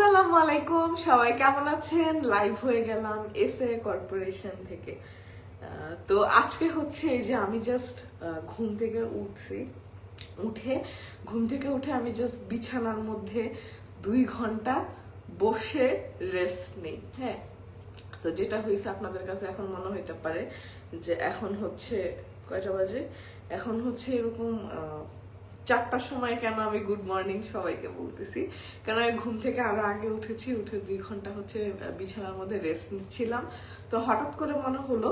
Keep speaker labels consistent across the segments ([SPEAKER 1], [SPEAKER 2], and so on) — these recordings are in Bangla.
[SPEAKER 1] আসসালামু আলাইকুম, সবাই কেমন আছেন? লাইভ হয়ে গেলাম এস এ কর্পোরেশন থেকে। তো আজকে হচ্ছে এই যে আমি জাস্ট ঘুম থেকে উঠছি। উঠে, ঘুম থেকে উঠে আমি জাস্ট বিছানার মধ্যে দুই ঘণ্টা বসে রেস্ট নেই হ্যাঁ? তো যেটা হয়েছে আপনাদের কাছে এখন মনে হইতে পারে যে এখন হচ্ছে কয়টা বাজে? এখন হচ্ছে এরকম চারটার সময় কেন আমি গুড মর্নিং সবাইকে বলতেছি? কেন আমি ঘুম থেকে আরও আগে উঠেছি? উঠে দুই ঘণ্টা হচ্ছে বিছানার মধ্যে রেস্ট নিচ্ছিলাম। তো হঠাৎ করে মনে হলো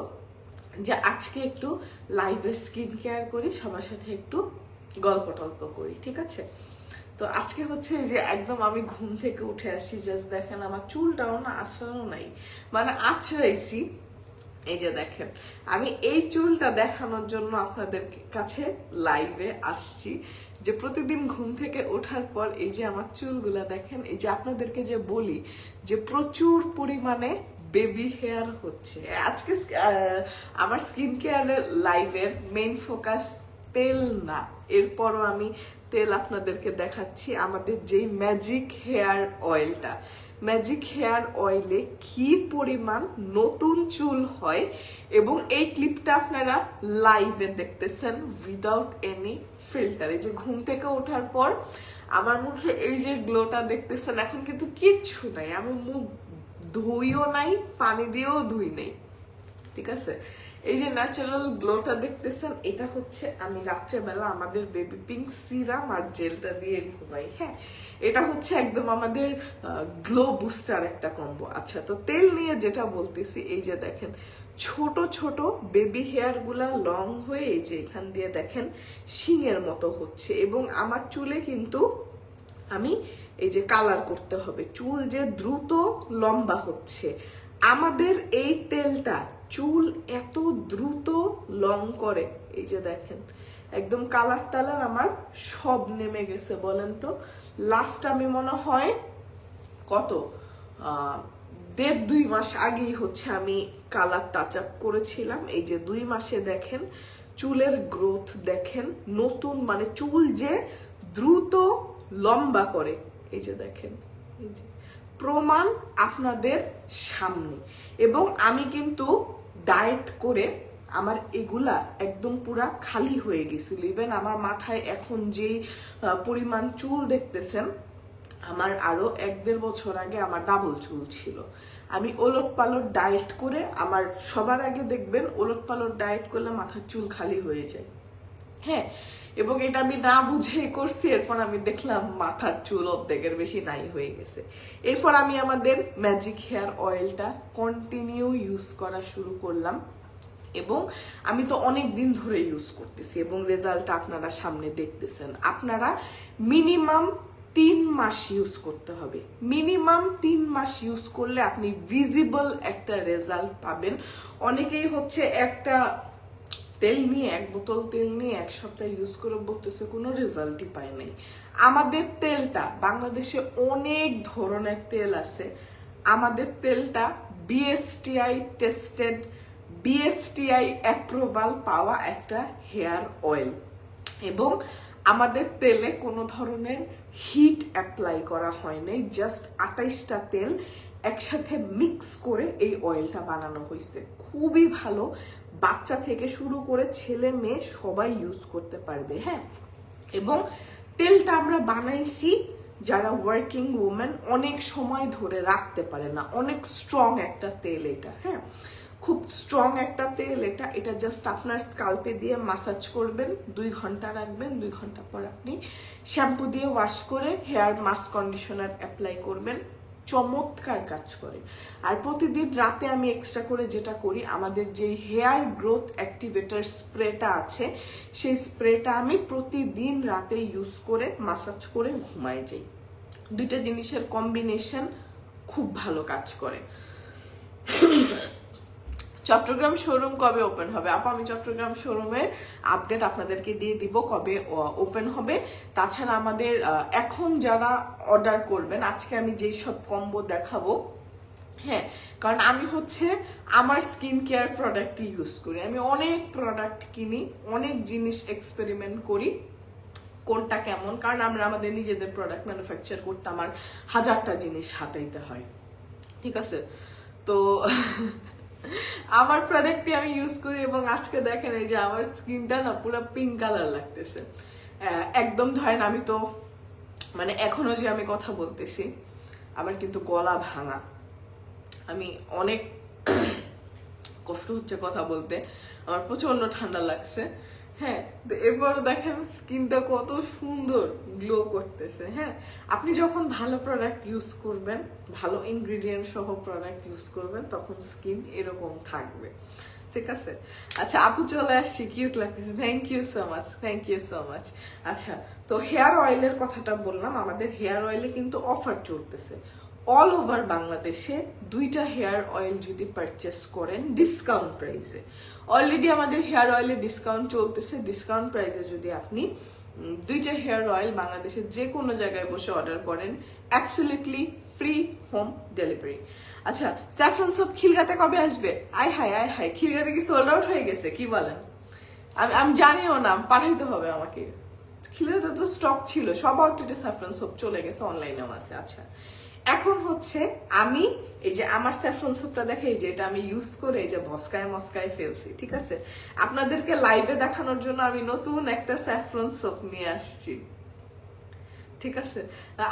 [SPEAKER 1] যে আজকে একটু লাইভে স্কিন কেয়ার করি, সবার সাথে একটু গল্প টল্প করি, ঠিক আছে? তো আজকে হচ্ছে যে একদম আমি ঘুম থেকে উঠে আসি জাস্ট দেখেন আমার চুলটাও না আশ্রানো নাই। মানে আছড়াইছি এই যে দেখেন, আমি এই চুলটা দেখানোর জন্য আপনাদের কাছে লাইভে আসছি যে প্রতিদিন ঘুম থেকে ওঠার পর এই যে আমার চুলগুলা দেখেন, এই যে আপনাদেরকে যে বলি যে প্রচুর পরিমাণে বেবি হেয়ার হচ্ছে। আজকে আমার স্কিন কেয়ারের লাইভের মেইন ফোকাস তেল না, এরপরও আমি তেল আপনাদেরকে দেখাচ্ছি আমাদের যেই ম্যাজিক হেয়ার অয়েলটা ম্যাজিক হেয়ার অয়েলে কি পরিমাণ নতুন চুল হয় এবং এই ক্লিপটা আপনারা লাইভে দেখতেছেন উইদাউট এনি ফিল্টার এই যে ঘুম থেকে ওঠার পর আমার মুখে এই যে গ্লোটা দেখতেছেন, এখন কিন্তু কিচ্ছু নাই। আমি মুখ ধুইও নাই, পানি দিয়েও ধুই নেই। ঠিক আছে? এই যে ন্যাচারাল গ্লোটা দেখতেছেন, এটা হচ্ছে আমি রাত্রেবেলা আমাদের বেবি পিঙ্ক সিরাম আর জেলটা দিয়ে ঘুমাই হ্যাঁ? এটা হচ্ছে একদম আমাদের গ্লো বুস্টার একটা কম্বো আচ্ছা তো তেল নিয়ে যেটা বলতেছি, এই যে দেখেন, ছোট ছোট বেবি হেয়ারগুলা লং হয়ে এই যে এখান দিয়ে দেখেন, শিঙের মতো হচ্ছে এবং আমার চুলে কিন্তু আমি এই যে কালার করতে হবে। চুল যে দ্রুত লম্বা হচ্ছে। আমাদের এই তেলটা চুল এত দ্রুত লং করে, এই যে দেখেন, একদম কালার টালার আমার সব নেমে গেছে, বলেন তো। লাস্ট আমি মনে হয় কত? দেড় দুই মাস আগেই হচ্ছে আমি কালার টাচ আপ করেছিলাম। এই যে দুই মাসে দেখেন, চুলের গ্রোথ দেখেন, নতুন মানে চুল যে দ্রুত লম্বা করে, এই যে দেখেন, এই যে প্রমাণ আপনাদের সামনে। এবং আমি কিন্তু ডায়েট করে আমার এগুলা একদম পুরা খালি হয়ে গেছিল। ইভেন আমার মাথায় এখন যেই পরিমাণ চুল দেখতেছেন, আমার আরও এক দেড় বছর আগে আমার ডাবল চুল ছিল। আমি ওলট পালট ডায়েট করে আমার সবার আগে দেখবেন ওলট পালট ডায়েট করলে মাথার চুল খালি হয়ে যায়। হ্যাঁ এবং এটা আমি না বুঝেই করছি, এরপর আমি দেখলাম মাথার চুল অর্ধেকের বেশি নাই হয়ে গেছে। এরপর আমি আমাদের ম্যাজিক হেয়ার অয়েলটা কন্টিনিউ ইউজ করা শুরু করলাম এবং আমি তো অনেক দিন ধরে ইউজ করতেছি এবং রেজাল্টটা আপনারা সামনে দেখতেছেন। আপনারা মিনিমাম তিন মাস ইউজ করতে হবে। মিনিমাম তিন মাস ইউজ করলে আপনি ভিজিবল একটা রেজাল্ট পাবেন। অনেকেই হচ্ছে একটা তেল নিয়ে, এক বোতল তেল নিয়ে এক সপ্তাহ ইউজ করে বলতেছে, কোনো রেজাল্টই পায় নাই। আমাদের তেলটা, বাংলাদেশে অনেক ধরনের তেল আছে। আমাদের তেলটা বিএসটিআই টেস্টেড বিএসটিআই অ্যাপ্রুভাল পাওয়া একটা হেয়ার অয়েল এবং আমাদের তেলে কোনো ধরনের হিট অ্যাপ্লাই করা হয় নাই জাস্ট আটাইশটা তেল একসাথে মিক্স করে এই অয়েলটা বানানো হয়েছে খুবই ভালো বাচ্চা থেকে শুরু করে ছেলে মেয়ে সবাই ইউজ করতে পারবে হ্যাঁ? এবং তেলটা আমরা বানাইছি যারা ওয়ার্কিং ওমেন অনেক সময় ধরে রাখতে পারে না। অনেক স্ট্রং একটা তেল এটা হ্যাঁ? খুব স্ট্রং একটা তেল এটা। এটা জাস্ট আপনার স্কাল্পে দিয়ে মাসাজ করবেন, দুই ঘণ্টা রাখবেন, দুই ঘণ্টা পর আপনি শ্যাম্পু দিয়ে ওয়াশ করে হেয়ার মাস্ক কন্ডিশনার অ্যাপ্লাই করবেন। চমৎকার কাজ করে। আর প্রতিদিন রাতে আমি এক্সট্রা করে যেটা করি, আমাদের যে হেয়ার গ্রোথ অ্যাক্টিভেটার স্প্রেটা আছে, সেই স্প্রেটা আমি প্রতিদিন রাতে ইউজ করে মাসাজ করে ঘুমায় যাই। দুইটা জিনিসের কম্বিনেশন খুব ভালো কাজ করে। চট্টগ্রাম শোরুম কবে ওপেন হবে? আপা, আমি চট্টগ্রাম শোরুমের আপডেট আপনাদেরকে দিয়ে দিব কবে ওপেন হবে। তাছাড়া আমাদের এখন যারা অর্ডার করবেন, আজকে আমি যেই সব কম্বো দেখাবো হ্যাঁ কারণ আমি হচ্ছে আমার স্কিন কেয়ার প্রোডাক্ট ইউজ করি। আমি অনেক প্রোডাক্ট কিনি, অনেক জিনিস এক্সপেরিমেন্ট করি, কোনটা কেমন, কারণ আমরা আমাদের নিজেদের প্রোডাক্ট ম্যানুফ্যাকচার করতে আমার হাজারটা জিনিস হাতাইতে হয়। ঠিক আছে? তো আমার প্রোডাক্টটি আমি ইউজ করি এবং আজকে দেখেন এই যে আমার স্কিনটা না পুরো পিঙ্ক কালার লাগতেছে। একদম ধরেন আমি তো মানে এখনও যে আমি কথা বলতেছি, আমার কিন্তু গলা ভাঙা। আমি অনেক কষ্ট হচ্ছে কথা বলতে। আমার প্রচণ্ড ঠান্ডা লাগছে। হ্যাঁ এরপর দেখেন স্কিনটা কত সুন্দর গ্লো করতেছে হ্যাঁ? আপনি যখন ভালো প্রোডাক্ট ইউজ করবেন, ভালো ইনগ্রিডিয়েন্ট সহ প্রোডাক্ট ইউজ করবেন, তখন স্কিন এরকম থাকবে। ঠিক আছে? আচ্ছা আপু চলে আসছি কিউট লাগতেছে। Thank you so much thank you so much আচ্ছা তো হেয়ার অয়েলের কথাটা বললাম, আমাদের হেয়ার অয়েলে কিন্তু অফার চলতেছে। অল ওভার বাংলাদেশে দুইটা হেয়ার অয়েল যদি পারচেস করেন ডিসকাউন্ট প্রাইসে অলরেডি আমাদের হেয়ার অয়েলে ডিসকাউন্ট চলতেছে ডিসকাউন্ট প্রাইসে যদি আপনি দুইটা হেয়ার অয়েল বাংলাদেশের যে কোনো জায়গায় বসে অর্ডার করেন অ্যাবসলিউটলি ফ্রি হোম ডেলিভারি আচ্ছা স্যাফরন সব খিলগাতে কবে আসবে? আয় হায় আয় হায়, খিলগাতে কি সোল্ড আউট হয়ে গেছে? কি বলেন? আমি আমি জানিও না, পাঠাইতে হবে আমাকে। খিলগাতে তো স্টক ছিল, সব আউটলেটে স্যাফরন সোপ চলে গেছে অনলাইনেও আছে আচ্ছা। এখন হচ্ছে আমি এই যে আমার স্যাফরন সোপটা দেখে এই যে এটা আমি ইউজ করে এই যে মস্কায় মস্কায় ফেলছি, ঠিক আছে? আপনাদেরকে লাইভে দেখানোর জন্য আমি নতুন একটা স্যাফরন সোপ নিয়ে আসছি, ঠিক আছে?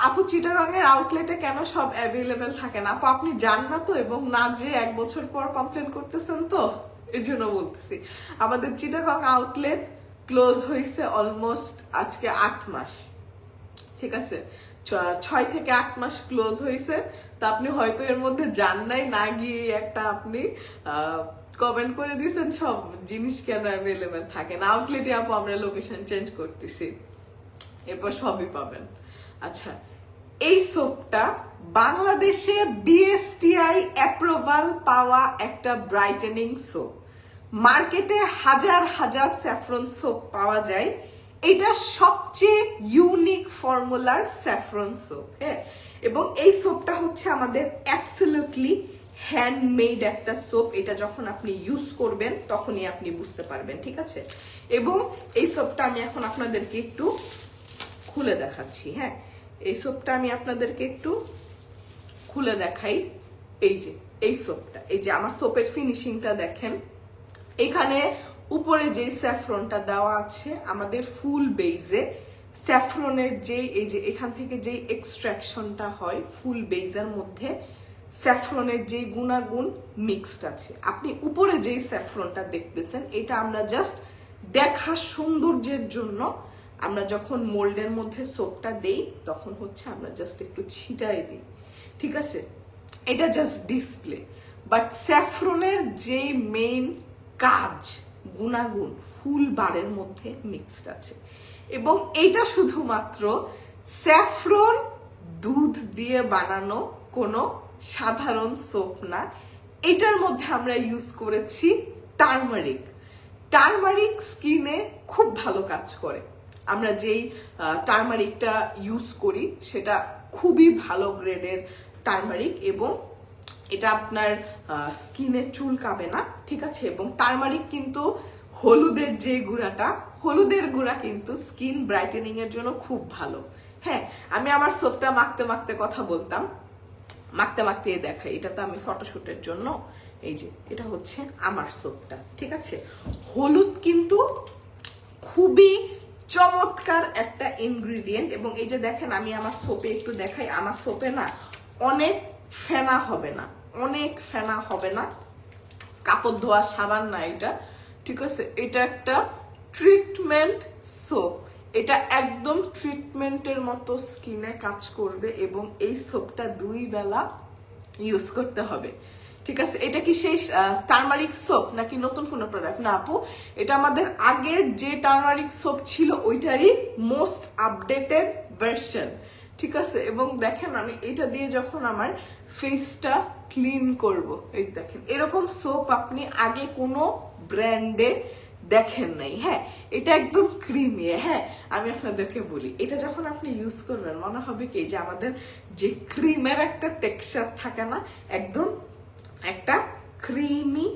[SPEAKER 1] আপু চিটারঙের আউটলেটে কেন সব অ্যাভেলেবেল থাকে না? আপু, আপনি যান না তো এবং না যে এক বছর পর কমপ্লেন করতেছেন তো, এই জন্য বলতেছি। আমাদের চিটাগং আউটলেট ক্লোজ হয়েছে অলমোস্ট আজকে আট মাস, ঠিক আছে? ছয় থেকে আট মাস ক্লোজ হয়েছে তা আপনি হয়তো এর মধ্যে যান নাই, না গিয়ে একটা আপনি কমেন্ট করে দিয়েছেন, সব জিনিস কেন অ্যাভেলেবেল থাকে না। আউটলেটে আপু আমরা লোকেশন চেঞ্জ করতেছি। এরপর সবই পাবেন। আচ্ছা এই সোপটা বাংলাদেশে বিএসটিআই অ্যাপ্রুভাল পাওয়া একটা ব্রাইটেনিং সোপ মার্কেটে হাজার হাজার স্যাফরন সোপ পাওয়া যায়। এটা সবচেয়ে ইউনিক ফর্মুলার স্যাফরন সোপ হ্যাঁ? এবং এই সোপটা হচ্ছে আমাদের অ্যাবসলিউটলি হ্যান্ডমেড একটা সোপ এটা যখন আপনি ইউজ করবেন, তখনই আপনি বুঝতে পারবেন, ঠিক আছে? এবং এই সোপটা আমি এখন আপনাদেরকে একটু খুলে দেখাচ্ছি হ্যাঁ? এই সোপটা আমি আপনাদেরকে একটু খুলে দেখাই। এই যে, এই সোপটা এই যে আমার সোপের ফিনিশিংটা দেখেন। এখানে উপরে যে স্যাফরনটা দেওয়া আছে, আমাদের ফুল বেইজে স্যাফরনের যে, এই যে এখান থেকে যে এক্সট্রাকশনটা হয়, ফুল বেইজের মধ্যে স্যাফরনের যে গুণাগুণ মিক্সড আছে। আপনি উপরে যেই স্যাফরনটা দেখতেছেন, এটা আমরা জাস্ট দেখা সৌন্দর্যের জন্য আমরা যখন মোল্ডের মধ্যে সোপটা দেই, তখন হচ্ছে আমরা জাস্ট একটু ছিটাই দিই। ঠিক আছে? এটা জাস্ট ডিসপ্লে বাট স্যাফরনের যে মেইন কাজ গুণাগুণ, ফুল বারের মধ্যে মিক্সড আছে। এবং এটা শুধুমাত্র স্যাফরন দুধ দিয়ে বানানো কোনো সাধারণ সোপ না। এটার মধ্যে আমরা ইউজ করেছি টার্মারিক টার্মারিক স্কিনে খুব ভালো কাজ করে। আমরা যেই টার্মারিকটা ইউজ করি, সেটা খুবই ভালো গ্রেডের টার্মারিক এবং এটা আপনার স্কিনে চুলকাবে না, ঠিক আছে? এবং টার্মারিক কিন্তু হলুদের যে গুঁড়াটা, হলুদের গুঁড়া কিন্তু স্কিন ব্রাইটেনিং এর জন্য খুব ভালো। হ্যাঁ আমি আমার সোপটা মাখতে মাখতে কথা বলতাম। মাখতে মাখতে দেখাই, এটা তো আমি ফটোশুটের জন্য, এই যে, এটা হচ্ছে আমার সোপটা, ঠিক আছে? হলুদ কিন্তু খুবই চমৎকার একটা ইনগ্রিডিয়েন্ট এবং এই যে দেখেন, আমি আমার সোপে একটু দেখাই, আমার সোপে না অনেক ফেনা হবে না। অনেক ফেনা হবে না। কাপড় ধোয়া সাবান না এটা। ঠিক আছে? এটা একটা ট্রিটমেন্ট সোপ এটা একদম ট্রিটমেন্টের মতো স্কিনে কাজ করবে এবং এই সোপটা দুই বেলা ইউজ করতে হবে। ঠিক আছে? এটা কি সেই টার্মারিক সোপ নাকি নতুন কোনো প্রোডাক্ট না আপু, এটা আমাদের আগের যে টার্মারিক সোপ ছিল, ওইটারই মোস্ট আপডেটেড ভার্সন ঠিক আছে, এবং দেখেন আমি এটা দিয়ে যখন আমার ফেসটা ক্লিন করব, এই দেখেন, এরকম সোপ আপনি আগে কোনো ব্র্যান্ডে দেখেন নাই হ্যাঁ? এটা একদম ক্রিমি হ্যাঁ? আমি আপনাদেরকে বলি, এটা যখন আপনি ইউজ করবেন, মনে হবে কি, যে আমাদের যে ক্রিমের একটা টেক্সচার থাকে না, একদম একটা ক্রিমি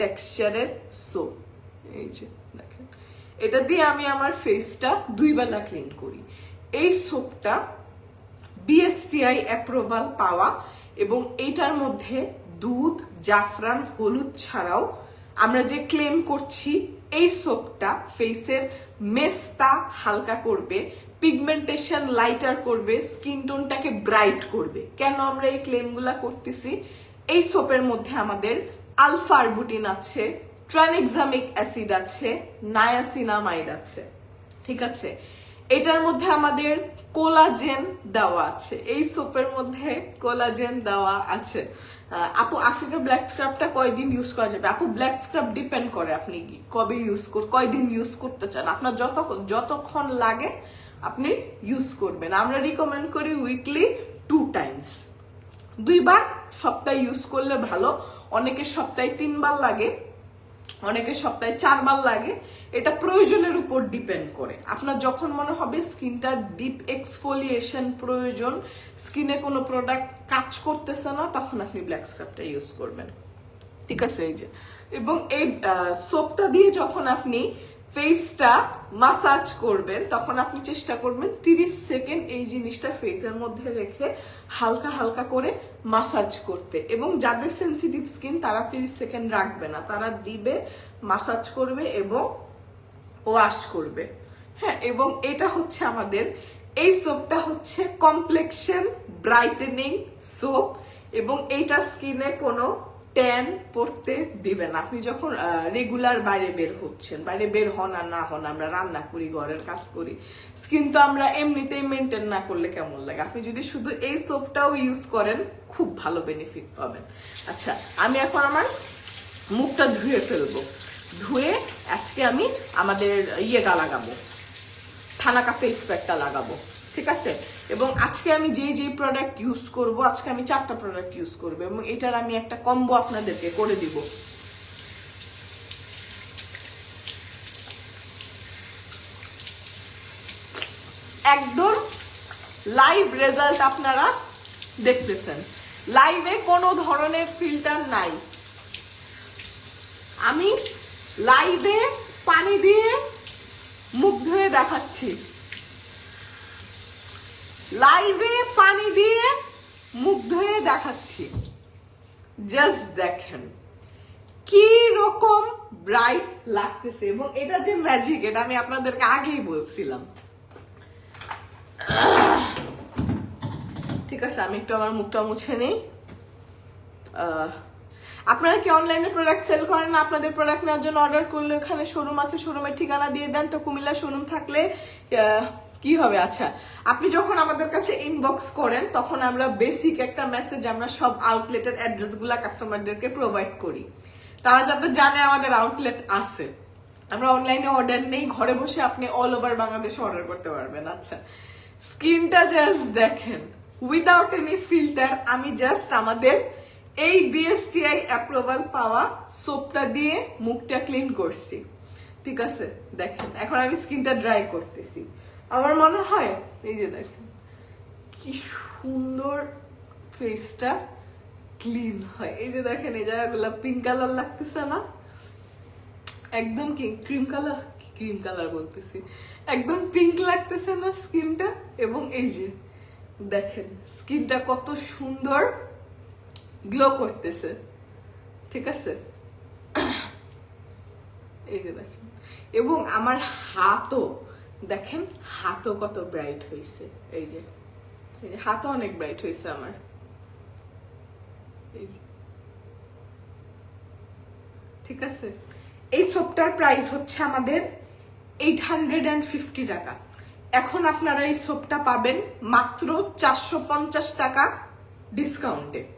[SPEAKER 1] টেক্সচারের সোপ এই যে দেখেন, এটা দিয়ে আমি আমার ফেসটা দুই বেলা ক্লিন করি, এই সোপটা বিএসটিআই অ্যাপ্রুভাল পাওয়া এবং এইটার মধ্যে দুধ, জাফরান, হলুদ ছাড়াও আমরা যে ক্লেম করছি, এই সোপটা ফেসের মেস্তা হালকা করবে পিগমেন্টেশন লাইটার করবে স্কিন টোনটাকে ব্রাইট করবে। কেন আমরা এই ক্লেমগুলা করতেছি? এই সোপের মধ্যে আমাদের আলফা আরবুটিন আছে ট্রানএক্সামিক অ্যাসিড আছে নায়াসিনামাইড আছে। ঠিক আছে? এটার মধ্যে আমাদের কোলাজেন দেওয়া আছে। এই সোপের মধ্যে কোলাজেন দেওয়া আছে। আপু আফ্রিকা ব্ল্যাক স্ক্রাবটা কয়দিন ইউজ করা যাবে? আপু ব্ল্যাক স্ক্রাব ডিপেন্ড করে আপনি কবে ইউজ কর, কয়দিন ইউজ করতে চান? আপনার যত, যতক্ষণ লাগে আপনি ইউজ করবেন। আমরা রিকমেন্ড করি উইকলি টু টাইমস দুইবার সপ্তাহে ইউজ করলে ভালো। অনেকের সপ্তাহে তিনবার লাগে, অনেকের সপ্তাহে চারবার লাগে। এটা প্রয়োজনের উপর ডিপেন্ড করে। আপনার যখন মনে হবে স্কিনটার ডিপ এক্সফোলিয়েশন প্রয়োজন, স্কিনে কোনো প্রোডাক্ট কাজ করতেছে না, তখন আপনি ব্ল্যাক স্ক্রাবটা ইউজ করবেন। ঠিক আছে, এই যে। এবং এই সোপটা দিয়ে যখন আপনি ফেসটা মাসাজ করবেন, তখন আপনি চেষ্টা করবেন 30 সেকেন্ড এই জিনিসটা ফেসের মধ্যে রেখে হালকা হালকা করে মাসাজ করতে। এবং যাদের সেনসিটিভ স্কিন তারা 30 সেকেন্ড রাখবে না। তারা দিবে মাসাজ করবে এবং ওয়াশ করবে। হ্যাঁ এবং এটা হচ্ছে আমাদের, এই সোপটা হচ্ছে কমপ্লেকশন ব্রাইটেনিং সোপ এবং এইটা স্কিনে কোনো ট্যান পড়তে দিবে না। আপনি যখন রেগুলার বাইরে বের হচ্ছেন, বাইরে বের হন আর না হন, আমরা রান্না করি, ঘরের কাজ করি স্কিন তো আমরা এমনিতেই মেনটেন না করলে কেমন লাগে? আপনি যদি শুধু এই সোপটাও ইউজ করেন, খুব ভালো বেনিফিট পাবেন। আচ্ছা আমি এখন আমার মুখটা ধুয়ে ফেলব। ধুয়ে আজকে আমি আমাদের ইয়েটা লাগাবো। থানাকা ফেস প্যাকটা লাগাবো, ঠিক আছে? এবং আজকে আমি যে যেই প্রোডাক্ট ইউজ করব, আজকে আমি চারটা প্রোডাক্ট ইউজ করব এবং এটার আমি একটা কম্বো আপনাদেরকে করে দিব। একদম লাইভ রেজাল্ট আপনারা দেখতেছেন। লাইভে কোনো ধরনের ফিল্টার নাই। আমি লাইভে পানি দিয়ে মুখ ধুয়ে দেখাচ্ছি। লাইভে পানি দিয়ে মুখ ধুয়ে দেখাচ্ছি। জাস্ট দেখেন কি রকম ব্রাইট লাগতেছে এবং এটা যে ম্যাজিক এটা আমি আপনাদেরকে আগেই বলছিলাম। ঠিক আছে, আমি একটু আমার মুখটা মুছে নেই। আপনারা কি অনলাইনে প্রোডাক্ট সেল করেন না? আপনাদের প্রোডাক্ট নেওয়ার জন্য অর্ডার করলে ওখানে শোরুম আছে শোরুমের ঠিকানা দিয়ে দেন। তো কুমিল্লা শোরুম থাকলে কি হবে? আচ্ছা আপনি যখন আমাদের কাছে ইনবক্স করেন, তখন আমরা বেসিক একটা মেসেজ আমরা সব আউটলেটের অ্যাড্রেসগুলা কাস্টমারদেরকে প্রোভাইড করি। তারা যাতে জানে আমাদের আউটলেট আছে। আমরা অনলাইনে অর্ডার নেই, ঘরে বসে আপনি অল ওভার বাংলাদেশে অর্ডার করতে পারবেন। আচ্ছা স্কিনটা জাস্ট দেখেন। উইদাউট এনি ফিল্টার আমি জাস্ট আমাদের এই বিএসটিআই অ্যাপ্রুভাল পাওয়া সোপটা দিয়ে মুখটা ক্লিন করছি। ঠিক আছে, দেখেন, এখন আমি স্কিনটা ড্রাই করতেছি। আমার মনে হয়, এই যে দেখেন, কি সুন্দর ফেসটা ক্লিন হয়। এই যে দেখেন, এই জায়গাগুলো পিঙ্ক কালার লাগতেছে না? একদম কি ক্রিম কালার ক্রিম কালার বলতেছি? একদম পিঙ্ক লাগতেছে না স্কিনটা এবং এই যে, দেখেন স্কিনটা কত সুন্দর গ্লো করতেছে ঠিক আছে? এই যে দেখেন। এবং আমার হাতও, দেখেন হাতও কত ব্রাইট হয়েছে এই যে এই যে হাতও অনেক ব্রাইট হয়েছে আমার। এই যে। ঠিক আছে? এই সোপটার প্রাইস হচ্ছে আমাদের এইট হান্ড্রেড অ্যান্ড ফিফটি টাকা। এখন আপনারা এই সোপটা পাবেন মাত্র চারশো পঞ্চাশ টাকা ডিসকাউন্টে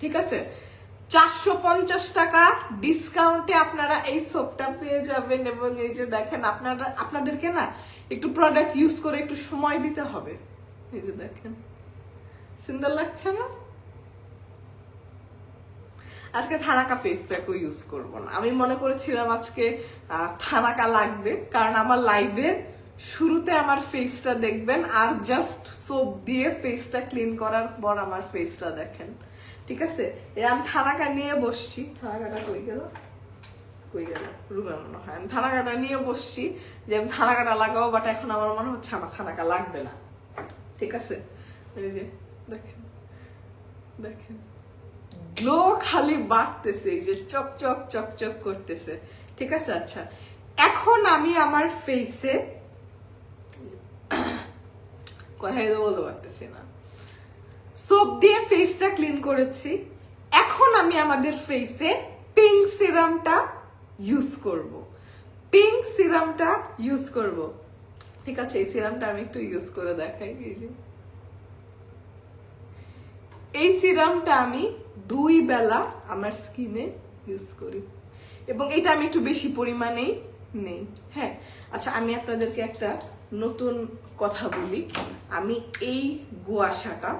[SPEAKER 1] ঠিক আছে? চারশো পঞ্চাশ টাকা ডিসকাউন্টে আপনারা এই সোপটা পেয়ে যাবেন এবং এই যে দেখেন, আপনারা, আপনাদেরকে না একটু প্রোডাক্ট ইউজ করে একটু সময় দিতে হবে। এই যে দেখেন, সুন্দর লাগছে না? আজকে থানাকা ফেস প্যাকও ইউজ করব না। আমি মনে করেছিলাম আজকে থানাকা লাগবে, কারণ আমার লাইভে শুরুতে আমার ফেসটা দেখবেন আর জাস্ট সোপ দিয়ে ফেসটা ক্লিন করার পর আমার ফেসটা দেখেন। ঠিক আছে? এই আমি থানাকা নিয়ে বসছি। থানাকাটা কই গেল? কই গেল? রুমে মনে হয়। আমি থানাকাটা নিয়ে বসছি যে আমি থানাকাটা লাগাবো বাট এখন আমার মনে হচ্ছে আমার থানাকা লাগবে না। ঠিক আছে? এই যে দেখেন দেখেন। গ্লো খালি বাড়তেছে এই যে চক চক চক চক করতেছে। ঠিক আছে? আচ্ছা এখন আমি আমার ফেসে কথাই তো বলতে পারতেছি না। সোপ দিয়ে ফেসটা ক্লিন করেছি। এখন আমি আমাদের ফেসে পিঙ্ক সিরামটা ইউজ করব। পিঙ্ক সিরামটা ইউজ করব। ঠিক আছে, এই সিরামটা আমি একটু ইউজ করে দেখাই, এই যে। এই সিরামটা আমি দুই বেলা আমার স্কিনে ইউজ করি। এবং এটা আমি একটু বেশি পরিমাণেই নেই। হ্যাঁ আচ্ছা আমি আপনাদেরকে একটা নতুন কথা বলি। আমি এই গুয়াশাটা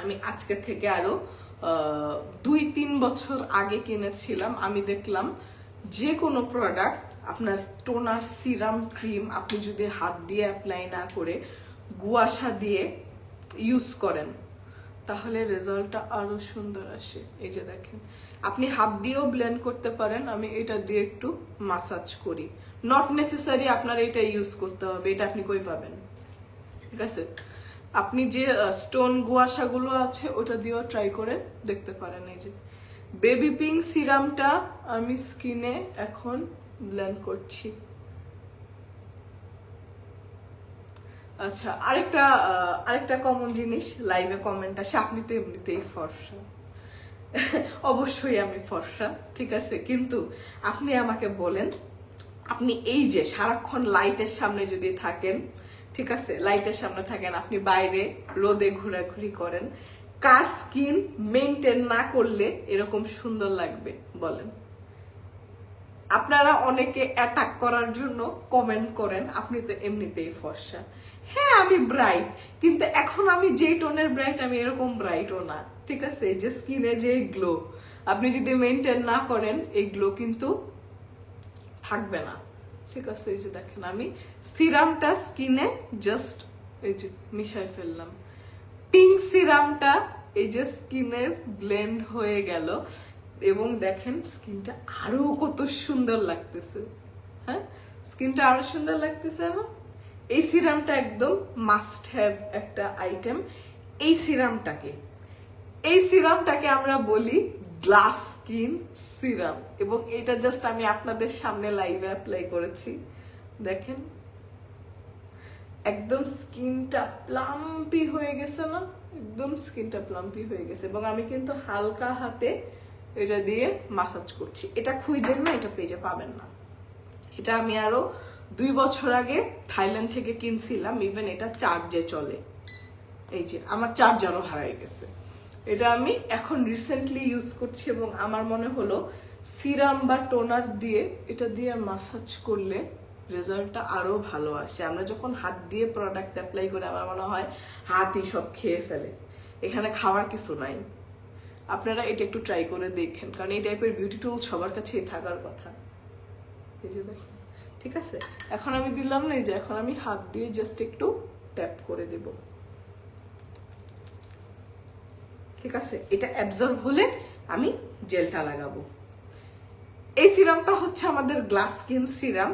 [SPEAKER 1] আমি আজকে থেকে আরও দুই তিন বছর আগে কিনেছিলাম। আমি দেখলাম যে কোনো প্রোডাক্ট আপনার টোনার সিরাম ক্রিম আপনি যদি হাত দিয়ে অ্যাপ্লাই না করে গুয়াশা দিয়ে ইউজ করেন, তাহলে রেজাল্টটা আরও সুন্দর আসে। এই যে দেখেন, আপনি হাত দিয়েও ব্লেন্ড করতে পারেন। আমি এটা দিয়ে একটু মাসাজ করি। নট নেসেসারি আপনার এটা ইউজ করতে হবে, এটা আপনি কই পাবেন? ঠিক আছে? আপনি যে স্টোন গুয়াশাগুলো আছে, ওটা দিয়েও ট্রাই করে দেখতে পারেন এই যে। বেবি পিঙ্ক সিরামটা আমি স্কিনে এখন ব্লেন্ড করছি। আচ্ছা আরেকটা আরেকটা কমন জিনিস লাইভে কমেন্ট আসে, আপনি তো এমনিতেই ফর্সা। অবশ্যই আমি ফর্সা, ঠিক আছে? কিন্তু আপনি আমাকে বলেন, আপনি এই যে সারাক্ষণ লাইটের সামনে যদি থাকেন ঠিক আছে, লাইটের সামনে থাকেন, আপনি বাইরে রোদে ঘোরাঘুরি করেন। কার স্কিন মেনটেন না করলে এরকম সুন্দর লাগবে, বলেন। আপনারা অনেকে অ্যাটাক করার জন্য কমেন্ট করেন, আপনি তো এমনিতেই ফর্সা। হ্যাঁ আমি ব্রাইট কিন্তু এখন আমি যেই টোনের ব্রাইট আমি এরকম ব্রাইটও না, ঠিক আছে? যে স্কিনে যে গ্লো আপনি যদি মেনটেন না করেন, এই গ্লো কিন্তু থাকবে না। ঠিক আছে, এই যে দেখেন আমি সিরামটা স্কিনে জাস্ট এই যে মিশাই ফেললাম। পিঙ্ক সিরামটা এই যে স্কিনে ব্লেন্ড হয়ে গেল এবং দেখেন স্কিনটা আরও কত সুন্দর লাগতেছে। হ্যাঁ? স্কিনটা আরও সুন্দর লাগতেছে আমার এই সিরামটা একদম মাস্ট হ্যাভ একটা আইটেম এই সিরামটাকে। এই সিরামটাকে আমরা বলি গ্লাস স্কিন সিরাম। এবং এটা জাস্ট আমি আপনাদের সামনে লাইভে অ্যাপ্লাই করেছি। দেখেন। একদম স্কিনটা প্লাম্পি হয়ে গেছে না? একদম স্কিনটা প্লাম্পি হয়ে গেছে। এবং আমি কিন্তু হালকা হাতে এটা দিয়ে মাসাজ করছি। এটা খুঁজেন না, এটা পেজে পাবেন না। এটা আমি আরও দুই বছর আগে থাইল্যান্ড থেকে কিনছিলাম। ইভেন এটা চার্জে চলে। এই যে, আমার চার্জারও হারাই গেছে। এটা আমি এখন রিসেন্টলি ইউজ করছি এবং আমার মনে হলো সিরাম বা টোনার দিয়ে, এটা দিয়ে মাসাজ করলে রেজাল্টটা আরও ভালো আসে। আমরা যখন হাত দিয়ে প্রোডাক্ট অ্যাপ্লাই করে, আমার মনে হয় হাতই সব খেয়ে ফেলে। এখানে খাওয়ার কিছু নাই। আপনারা এটা একটু ট্রাই করে দেখেন, কারণ এই টাইপের বিউটি টুল সবার কাছেই থাকার কথা। এই যে দেখেন, ঠিক আছে? এখন আমি দিলাম না, এই যে এখন আমি হাত দিয়ে জাস্ট একটু ট্যাপ করে দেব। ঠিক আছে, এটা অ্যাবজর্ব হলে আমি জেলটা লাগাবো। এই সিরামটা হচ্ছে আমাদের গ্লাস স্কিন সিরাম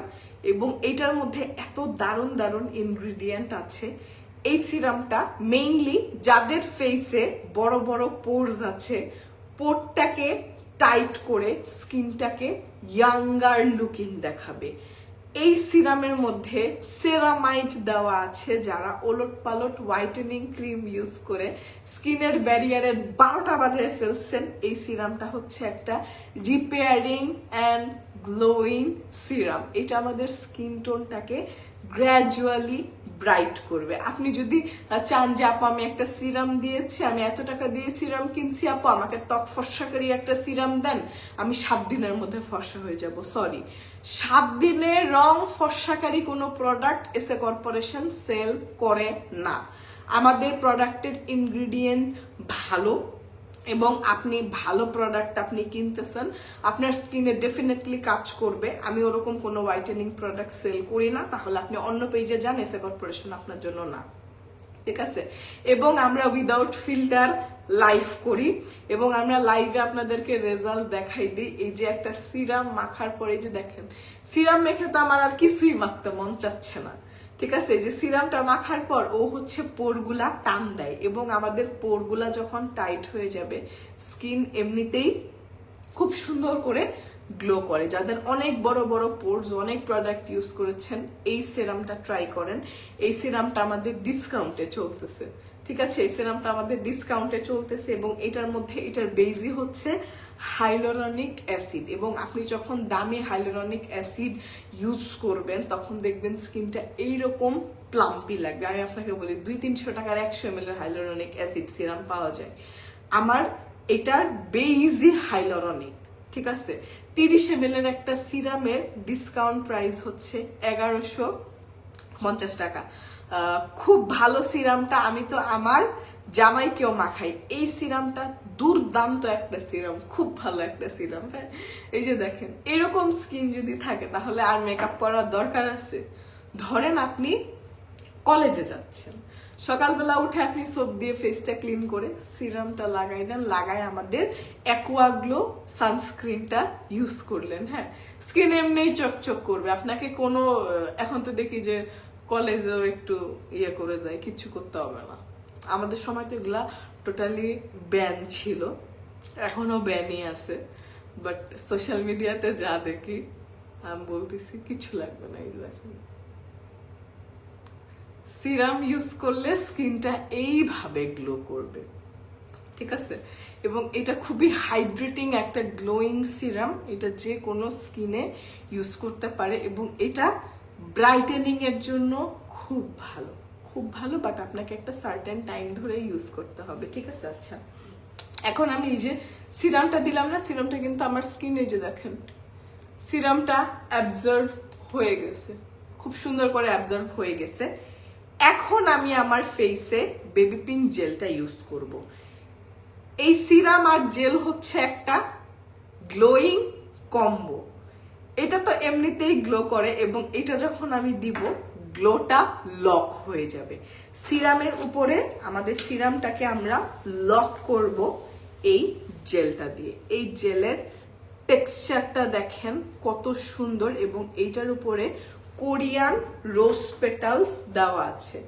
[SPEAKER 1] এবং এটার মধ্যে এত দারুণ দারুণ ইনগ্রিডিয়েন্ট আছে। এই সিরামটা মেইনলি যাদের ফেসে বড় বড় পোর্স আছে পোরটাকে টাইট করে স্কিনটাকে ইয়াঙ্গার লুকিং দেখাবে। এই সিরামের মধ্যে সেরামাইট দেওয়া আছে যারা ওলট পালট হোয়াইটেনিং ক্রিম ইউজ করে স্কিনের ব্যারিয়ারের বারোটা বাজায় ফেলছেন। এই সিরামটা হচ্ছে একটা রিপেয়ারিং অ্যান্ড গ্লোয়িং সিরাম। এটা আমাদের স্কিন টোনটাকে গ্র্যাজুয়ালি ব্রাইট করবে। আপনি যদি চান যে, আপু, আমি একটা সিরাম দিয়েছি, আমি এত টাকা দিয়ে সিরাম কিনছি, আপু, আমাকে ত্বক ফর্সাকারী একটা সিরাম দেন, আমি সাত দিনের মধ্যে ফর্সা হয়ে যাব। সরি সাত দিনে রং ফর্সাকারী কোনো প্রোডাক্ট এসে কর্পোরেশন সেল করে না। আমাদের প্রোডাক্টের ইনগ্রিডিয়েন্ট ভালো এবং আপনি ভালো প্রোডাক্ট আপনি কিনতেছেন, আপনার স্কিনে ডেফিনেটলি কাজ করবে। আমি ওরকম কোনো হোয়াইটেনিং প্রোডাক্ট সেল করি না, তাহলে আপনি অন্য পেজে যান, এসে কর্পোরেশন আপনার জন্য না। ঠিক আছে? এবং আমরা উইদাউট ফিল্টার লাইভ করি, এবং আমরা লাইভে আপনাদেরকে রেজাল্ট দেখাই দিই। এই যে একটা সিরাম মাখার পরে যে দেখেন সিরাম মেখে তো আমার আর কিছুই মাখতে মন চাচ্ছে না। ঠিক আছে, যে সিরামটা মাখার পর ও হচ্ছে পোরগুলা টান দেয় এবং আমাদের পোরগুলা যখন টাইট হয়ে যাবে, স্কিন এমনিতেই খুব সুন্দর করে গ্লো করে। যাদের অনেক বড় বড় পোর্স, অনেক প্রোডাক্ট ইউজ করেছেন, এই সিরামটা ট্রাই করেন। এই সিরামটা আমাদের ডিসকাউন্টে চলতেছে। ঠিক আছে, এই সিরামটা আমাদের ডিসকাউন্টে চলতেছে এবং এটার মধ্যে, এটার বেজি হচ্ছে হাইলোরনিক অ্যাসিড এবং আপনি যখন দামি হাইলোরনিক অ্যাসিড ইউজ করবেন, তখন দেখবেন স্কিনটা এইরকম প্লাম্পি লাগবে। আমি আপনাকে বলি, দুই তিনশো টাকার একশো এম এর হাইলোরনিক অ্যাসিড সিরাম পাওয়া যায়। আমার এটার বেইজি হাইলোরনিক ঠিক আছে? তিরিশ এম এর একটা সিরামের ডিসকাউন্ট প্রাইস হচ্ছে এগারোশো পঞ্চাশ টাকা। খুব ভালো সিরামটা আমি তো আমার জামাইকেও মাখাই। এই সিরামটা দুর্দান্ত একটা সিরাম খুব ভালো একটা সিরাম হ্যাঁ? এই যে দেখেন, এরকম স্কিন যদি থাকে, তাহলে আর মেকআপ করার দরকার আছে? ধরেন আপনি কলেজে যাচ্ছেন। সকালবেলা উঠে আপনি সোপ দিয়ে ফেসটা ক্লিন করে সিরামটা লাগাই দেন, লাগাই আমাদের অ্যাকোয়াগ্লো সানস্ক্রিনটা ইউজ করলেন হ্যাঁ? স্কিন এমনিই চকচক করবে। আপনাকে কোনো এখন তো দেখি যে কলেজেও একটু ইয়ে করে যায়, কিছু করতে হবে না। আমাদের সময় তো এগুলা টোটালি ব্যান ছিল। এখনও ব্যানই আছে। বাট সোশ্যাল মিডিয়াতে যা দেখি, আমি বলতেছি, কিছু লাগবে না যে সিরাম ইউজ করলে স্কিনটা এইভাবে গ্লো করবে। ঠিক আছে? এবং এটা খুবই হাইড্রেটিং একটা গ্লোয়িং সিরাম এটা যে কোনো স্কিনে ইউজ করতে পারে এবং এটা ব্রাইটেনিং এর জন্য খুব ভালো। খুব ভালো বাট আপনাকে একটা সার্টেন টাইম ধরে ইউজ করতে হবে, ঠিক আছে? আচ্ছা। এখন আমি এই যে সিরামটা দিলাম না সিরামটা কিন্তু আমার স্কিন যে দেখেন সিরামটা অ্যাবজর্ভ হয়ে গেছে, খুব সুন্দর করে অ্যাবজর্ভ হয়ে গেছে। এখন আমি আমার ফেসে বেবি পিঙ্ক জেলটা ইউজ করব। এই সিরাম আর জেল হচ্ছে একটা গ্লোয়িং কম্বো এটা তো এমনিতেই গ্লো করে, এবং এটা যখন আমি দিব গ্লোটা লক হয়ে যাবে। সিরামের উপরে আমাদের সিরামটাকে আমরা লক করব এই জেলটা দিয়ে। এই জেলের টেক্সচারটা দেখেন কত সুন্দর এবং এইটার উপরে কোরিয়ান রোজ পেটালস দেওয়া আছে।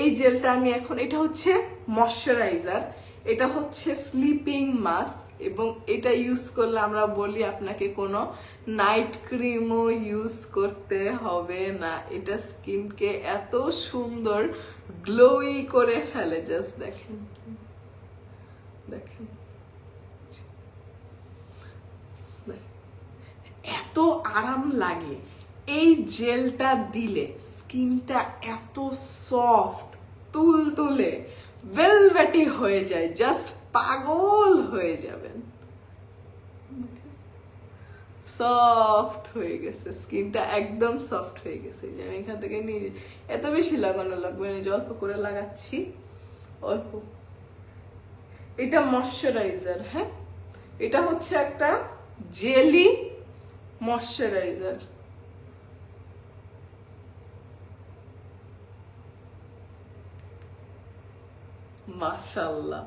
[SPEAKER 1] এই জেলটা আমি এখন, এটা হচ্ছে ময়শ্চারাইজার, এটা হচ্ছে স্লিপিং মাস্ক এবং এটা ইউজ করলে আমরা বলি আপনাকে কোনো নাইট ক্রিমও ইউজ করতে হবে না। এটা স্কিনকে এত সুন্দর গ্লোই করে ফেলে জাস্ট দেখেন। দেখেন। এত আরাম লাগে। এই জেলটা দিলে স্কিনটা এত সফট তুল তুলে ভেলভেটি হয়ে যায়। জাস্ট পাগল হয়ে যাবেন। সফট হয়ে গেছে স্কিনটা একদম সফট হয়ে গেছে। যে আমি এখান থেকে নিয়ে এত বেশি লাগানো লাগবে না যে অল্প করে লাগাচ্ছি, অল্প। এটা ময়শ্চারাইজার হ্যাঁ? এটা হচ্ছে একটা জেলি ময়শ্চারাইজার মাশাল্লাহ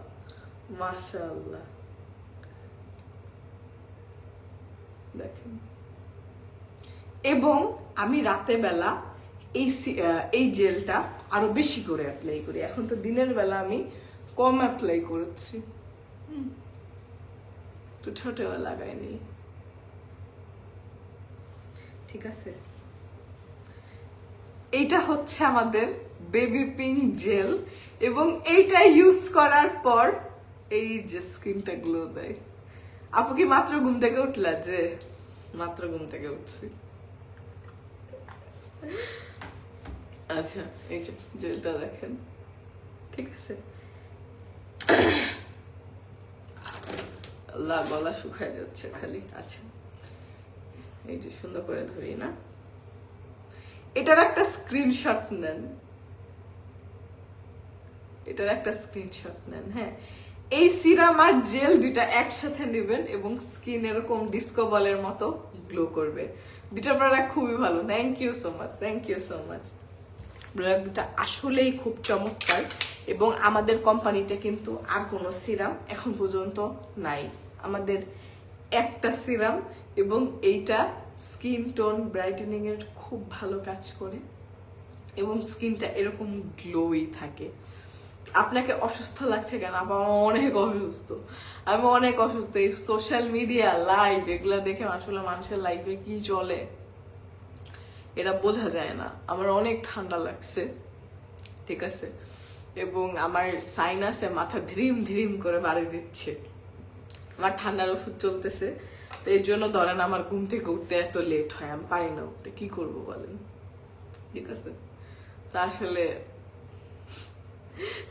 [SPEAKER 1] মাশাল্লাহ দেখেন। এবং আমি রাতে বেলা এই এই জেলটা আরও বেশি করে অ্যাপ্লাই করি। এখন তো দিনের বেলা আমি কম অ্যাপ্লাই করেছি। হুম। একটু ঠোঁটেও লাগাইনি ঠিক আছে? এইটা হচ্ছে আমাদের বেবি পিঙ্ক জেল এবং এইটা ইউজ করার পর এই যে স্কিনটা গ্লো দেয়। আপু কি মাত্র ঘুম থেকে উঠলা? যে, মাত্র ঘুম থেকে উঠছি। আচ্ছা এই যে, জেলটা দেখেন। ঠিক আছে? আল্লাহ, গলা শুকায় যাচ্ছে খালি আচ্ছা। এই যে, সুন্দর করে ধরি, না? এটার একটা স্ক্রিনশট নেন। এটার একটা স্ক্রিনশট নেন হ্যাঁ। এই সিরাম আর জেল দুটা একসাথে নেবেন এবং স্কিন এরকম ডিস্কো বলের মতো গ্লো করবে। দুটা প্রোডাক্ট খুবই ভালো। Thank you so much thank you so much product দুটা আসলেই খুব চমৎকার এবং আমাদের কোম্পানিতে কিন্তু আর কোনো সিরাম এখন পর্যন্ত নাই। আমাদের একটা সিরাম এবং এইটা স্কিন টোন ব্রাইটেনিং এর খুব ভালো কাজ করে এবং স্কিনটা এরকম গ্লোই থাকে। আপনাকে অসুস্থ লাগছে কেন? আমার অনেক অসুস্থ। আমি অনেক অসুস্থ। এই সোশ্যাল মিডিয়া লাইভ এগুলো দেখে আসলে মানুষের লাইফে কি চলে? এটা বোঝা যায় না। আমার অনেক ঠান্ডা লাগছে। ঠিক আছে? এবং আমার সাইনাসে মাথা ধ্রিম ধ্রিম করে বাড়ি দিচ্ছে। আমার ঠান্ডার ওষুধ চলতেছে। তো এর জন্য ধরেন আমার ঘুম থেকে উঠতে এত লেট হয়। আমি পারি না উঠতে। কি করব বলেন? ঠিক আছে? তা আসলে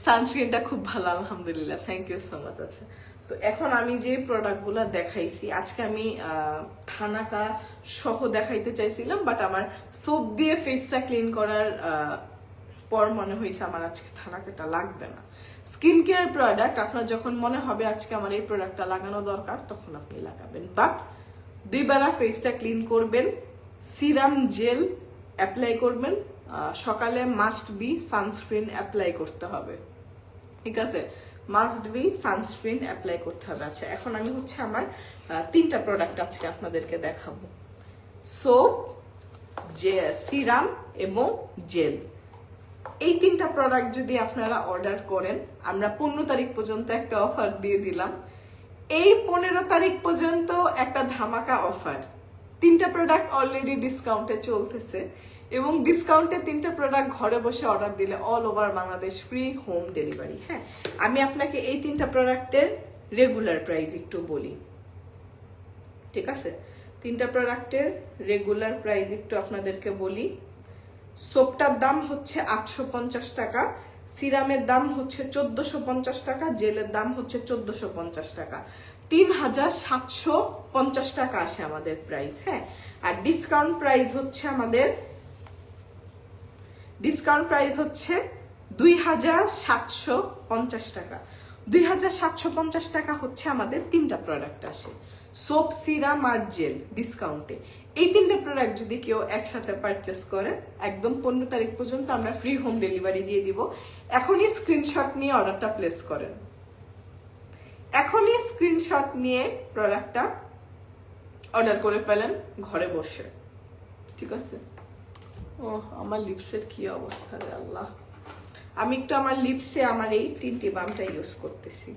[SPEAKER 1] সানস্ক্রিনটা খুব ভালো, আলহামদুলিল্লাহ থ্যাংক ইউ সো মাচ আচ্ছা। তো এখন আমি যে প্রোডাক্টগুলো দেখাইছি, আজকে আমি থানাকা সহ দেখাইতে চাইছিলাম বাট আমার সোপ দিয়ে ফেসটা ক্লিন করার পর মনে হয়েছে আমার আজকে থানাকাটা লাগবে না। স্কিন কেয়ার প্রোডাক্ট আপনার যখন মনে হবে আজকে আমার এই প্রোডাক্টটা লাগানো দরকার, তখন আপনি লাগাবেন। বাট দুই বেলা ফেসটা ক্লিন করবেন সিরাম জেল অ্যাপ্লাই করবেন সকালে মাস্ট বি সানস্ক্রিন অ্যাপ্লাই করতে হবে। ঠিক আছে? মাস্ট বি সানস্ক্রিন অ্যাপ্লাই করতে হবে। আচ্ছা এখন আমি হচ্ছে আমার তিনটা প্রোডাক্ট আজকে আপনাদেরকে দেখাবো। সোপ যে সিরাম এবং জেল এই তিনটা প্রোডাক্ট যদি আপনারা অর্ডার করেন, আমরা পনেরো তারিখ পর্যন্ত একটা অফার দিয়ে দিলাম। এই পনেরো তারিখ পর্যন্ত একটা ধামাকা অফার তিনটা প্রোডাক্ট অলরেডি ডিসকাউন্টে চলতেছে। এবং ডিসকাউন্টে তিনটা প্রোডাক্ট ঘরে বসে অর্ডার দিলে all over Bangladesh free home delivery হ্যাঁ? আমি আপনাকে এই তিনটা প্রোডাক্টের রেগুলার প্রাইস একটু বলি। ঠিক আছে? তিনটা প্রোডাক্টের রেগুলার প্রাইস একটু আপনাদেরকে বলি। সোপটার দাম হচ্ছে আটশো পঞ্চাশ টাকা, সিরামের দাম হচ্ছে চোদ্দশো পঞ্চাশ টাকা, জেলের দাম হচ্ছে চোদ্দশো পঞ্চাশ টাকা। তিন হাজার সাতশো পঞ্চাশ টাকা আসে আমাদের প্রাইস হ্যাঁ? আর ডিসকাউন্ট প্রাইস হচ্ছে আমাদের ডিসকাউন্ট প্রাইস হচ্ছে দুই হাজার সাতশো পঞ্চাশ টাকা। দুই হাজার সাতশো পঞ্চাশ টাকা হচ্ছে আমাদের তিনটা প্রোডাক্ট আসে। সোপ সিরাম আর জেল ডিসকাউন্টে এই তিনটা প্রোডাক্ট যদি কেউ একসাথে পারচেস করে, একদম পনেরো তারিখ পর্যন্ত আমরা ফ্রি হোম ডেলিভারি দিয়ে দিব। এখনই স্ক্রিনশট নিয়ে অর্ডারটা প্লেস করেন। এখনই স্ক্রিনশট নিয়ে প্রোডাক্টটা অর্ডার করে ফেলেন ঘরে বসে। ঠিক আছে? ও আমার লিপসের কি অবস্থা রে আল্লাহ। আমি একটু আমার লিপসে আমার এই টিনটি বামটা ইউজ করতেছি।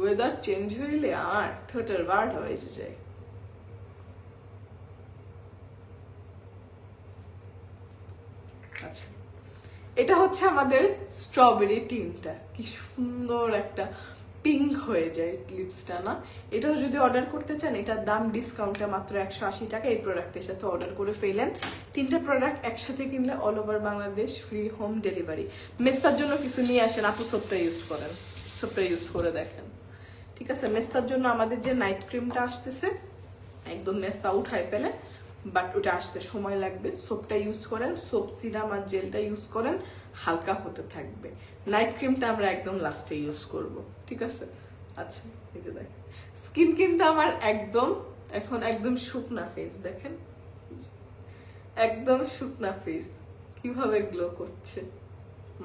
[SPEAKER 1] ওয়েদার চেঞ্জ হইলে আর ঠোঁটের বারটা হয়ে যায়। আচ্ছা এটা হচ্ছে আমাদের স্ট্রবেরি টিনটা কি সুন্দর একটা পিঙ্ক হয়ে যায় লিপসটা না? এটাও যদি অর্ডার করতে চান, এটার দাম ডিসকাউন্টে মাত্র একশো আশি টাকা এই প্রোডাক্টের সাথে অর্ডার করে ফেলেন। তিনটা প্রোডাক্ট একসাথে কিনলে all over Bangladesh free home delivery মেস্তার জন্য কিছু নিয়ে আসেন, আপু সবটা ইউজ করেন। সবটা ইউজ করে দেখেন। ঠিক আছে, মেস্তার জন্য আমাদের যে নাইট ক্রিমটা আসতেছে, একদম মেস্তা উঠায় ফেলে বাট ওটা আসতে সময় লাগবে। সোপটা ইউজ করেন সোপ সিরাম আর জেলটা ইউজ করেন, হালকা হতে থাকবে। নাইট ক্রিমটা আমরা একদম লাস্টে ইউজ করব, ঠিক আছে? আচ্ছা এই যে দেখেন। স্কিন কিন্তু আমার একদম, এখন একদম শুকনা ফেস দেখেন? একদম শুকনা ফেস কীভাবে গ্লো করছে?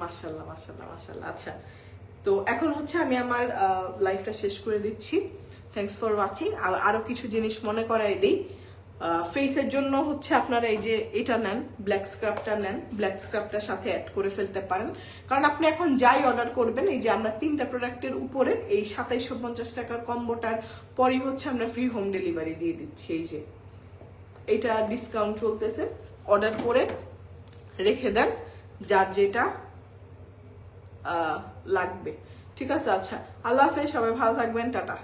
[SPEAKER 1] মাশাল্লাহ মাশাল্লাহ মাশাল্লাহ আচ্ছা তো এখন হচ্ছে আমি আমার লাইফটা শেষ করে দিচ্ছি। থ্যাংকস ফর ওয়াচিং আর আরও কিছু জিনিস মনে করাই দিই। ফেসের জন্য হচ্ছে আপনারা এই যে এটা নেন ব্ল্যাক স্ক্রাবটা নেন ব্ল্যাক স্ক্রাবটার সাথে অ্যাড করে ফেলতে পারেন। কারণ আপনি এখন যাই অর্ডার করবেন, এই যে আমরা তিনটা প্রোডাক্টের উপরে এই সাতাইশশো পঞ্চাশ টাকার কম্বোটার পরই হচ্ছে আমরা ফ্রি হোম ডেলিভারি দিয়ে দিচ্ছি এই যে। এটা ডিসকাউন্ট চলতেছে। অর্ডার করে রেখে দেন, যার যেটা লাগবে। ঠিক আছে? আচ্ছা আল্লাহ হাফেজ, সবাই ভালো থাকবেন, টাটা।